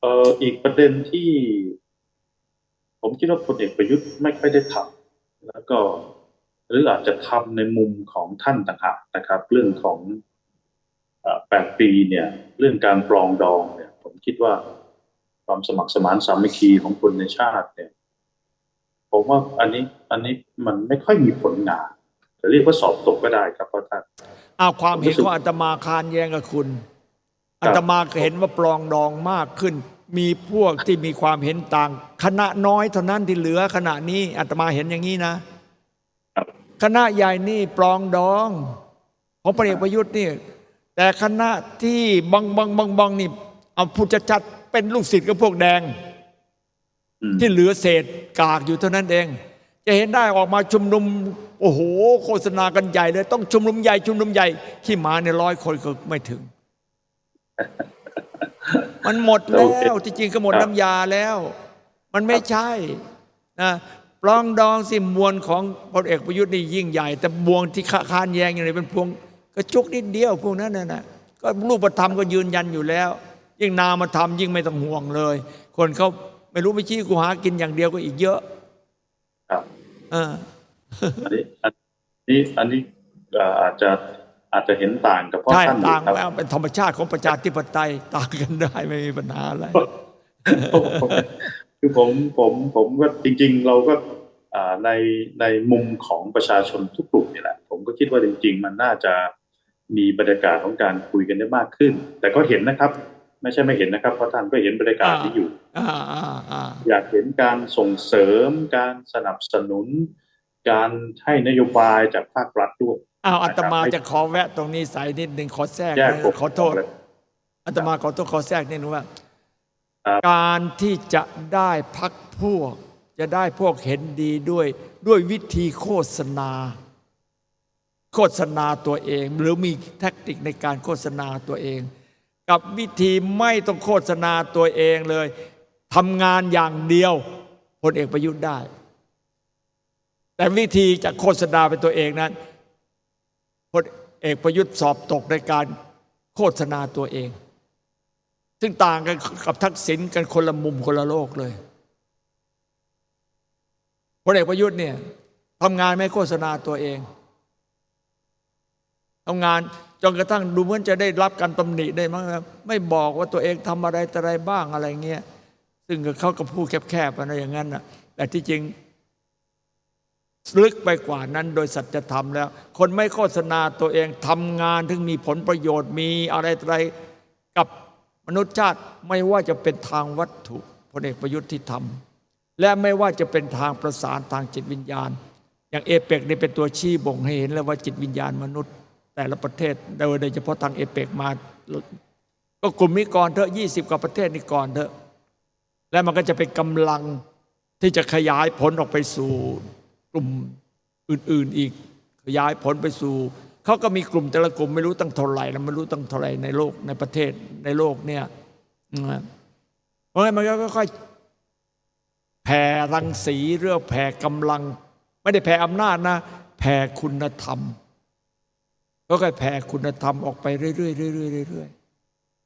เอ่ออีกประเด็นที่ ผมคิดว่าพลเอกประยุทธ์ไม่ค่อยได้ทำแล้วก็ หรืออาจจะทำในมุมของท่านต่างหากนะครับ เรื่องของเอ่อแปดปีเนี่ย เรื่องการปรองดองเนี่ย ผมคิดว่าความสมัครสมานสามัคคีของคนในชาติเนี่ยผมว่าอันนี้อันนี้มันไม่ค่อยมีผลงานจะเรียกว่าสอบตกก็ได้ครับเพราะท่านเอาความเห็นผมรู้สึกของอาตมาคานแย้งกับคุณครับ อาตมาเห็นว่าปลองดองมากขึ้น มีพวกที่มีความเห็นต่าง คณะน้อยเท่านั้นที่เหลือขณะนี้อาตมาเห็นอย่างนี้นะครับคณะใหญ่นี่ปลองดอง ของพลเอกประยุทธ์นี่ แต่คณะที่บังบังบังบังนี่ เอาพูดจัดๆเป็นลูกศิษย์กับพวกแดงอืมที่เหลือเศษกากอยู่เท่านั้นเอง จะเห็นได้ออกมาชุมนุม โอ้โห โฆษณากันใหญ่เลย ต้องชุมนุมใหญ่ชุมนุมใหญ่ ขี้หมาในร้อยคนก็ไม่ถึง มันหมดแล้วที่จริงก็หมดน้ำยาแล้ว มันไม่ใช่นะปลองดองสิมวลของพลเอกประยุทธ์นี่ยิ่งใหญ่ แต่บวงที่ค้านแย้งอย่างนี้เป็นพวงกระจุกนิดเดียวพวกนั้นน่ะนะก็รูปธรรมก็ยืนยันอยู่แล้ว ยิ่งนามธรรมยิ่งไม่ต้องห่วงเลย คนเขาไม่รู้ไม่ชี้กูหากินอย่างเดียวก็อีกเยอะครับเอออันนี้อันนี้อันนี้เอ่ออาจจะ อาจจะเห็นต่างกับพ่อใช่ท่านอยู่ต่างครับแล้วเป็นธรรมชาติของประชาธิปไตยต่างกันได้ไม่มีปัญหาอะไรคือผมผมผมก็จริง ๆ เราก็อ่าในในมุมของประชาชนทุกกลุ่มนี่แหละ ผมก็คิดว่าจริง ๆ มันน่าจะมีบรรยากาศของการคุยกันได้มากขึ้น แต่ก็เห็นนะครับ ไม่ใช่ไม่เห็นนะครับเพราะท่านก็เห็นบรรยากาศนี้อยู่อ่าอ่าอ่าอยากเห็นการส่งเสริม การสนับสนุน การให้นโยบายจากภาครัฐด้วย อ้าวอาตมานะครับจะขอแวะตรงนี้ใส่นิดหนึ่งขอแทรกแยกนะผมขอโทษเลยอาตมาขอโทษขอแทรกนิดนึงว่าครับการที่จะได้พักพวก จะได้พวกเห็นดีด้วย ด้วยวิธีโฆษณา โฆษณาตัวเอง หรือมีแทคนิคในการโฆษณาตัวเอง กับวิธีไม่ต้องโฆษณาตัวเองเลยทำงานอย่างเดียวพลเอกประยุทธ์ได้ แต่วิธีจะโฆษณาเป็นตัวเองนั้น พลเอกประยุทธ์สอบตกในการโฆษณาตัวเอง ซึ่งต่างกันกับทักษิณกันคนละมุมคนละโลกเลยพลเอกประยุทธ์เนี่ยทำงานไม่โฆษณาตัวเองทำงานจนกระทั่งดูเหมือนจะได้รับการตำหนิได้มั้งไม่บอกว่าตัวเองทำอะไรแต่อะไรบ้างอะไรเงี้ยซึ่งเขาก็พูดแคบๆอะไรอย่างนั้นนะแต่ที่จริง ลึกไปกว่านั้นโดยสัจธรรมแล้ว คนไม่โฆษณาตัวเองทำงานถึงมีผลประโยชน์มีอะไรอะไรกับมนุษยชาติไม่ว่าจะเป็นทางวัตถุพลเอกประยุทธ์ที่ทำและไม่ว่าจะเป็นทางประสานทางจิตวิญญาณ อย่างเอเปกนี่เป็นตัวชี้บ่งให้เห็นแล้วว่าจิตวิญญาณมนุษย์ แต่ละประเทศโดยโดยเฉพาะทางเอเปกมา ก็กลุ่มนี้ก่อนเถอะยี่สิบกว่าประเทศนี้ก่อนเถอะและมันก็จะเป็นกำลังที่จะขยายผลออกไปสู่ กลุ่มอื่น ๆ อีกขยายผลไปสู่เขาก็มีกลุ่มแต่ละกลุ่มไม่รู้ตั้งเท่าไหร่แล้วไม่รู้ตั้งเท่าไหร่ในโลกในประเทศในโลกเนี่ยเพราะงั้นมันก็ค่อยๆแผ่รังสีเรื่องแผ่กำลัง ไม่ได้แผ่อำนาจนะ แผ่คุณธรรมก็ค่อยแผ่คุณธรรมออกไปเรื่อยๆเรื่อยๆเรื่อยๆ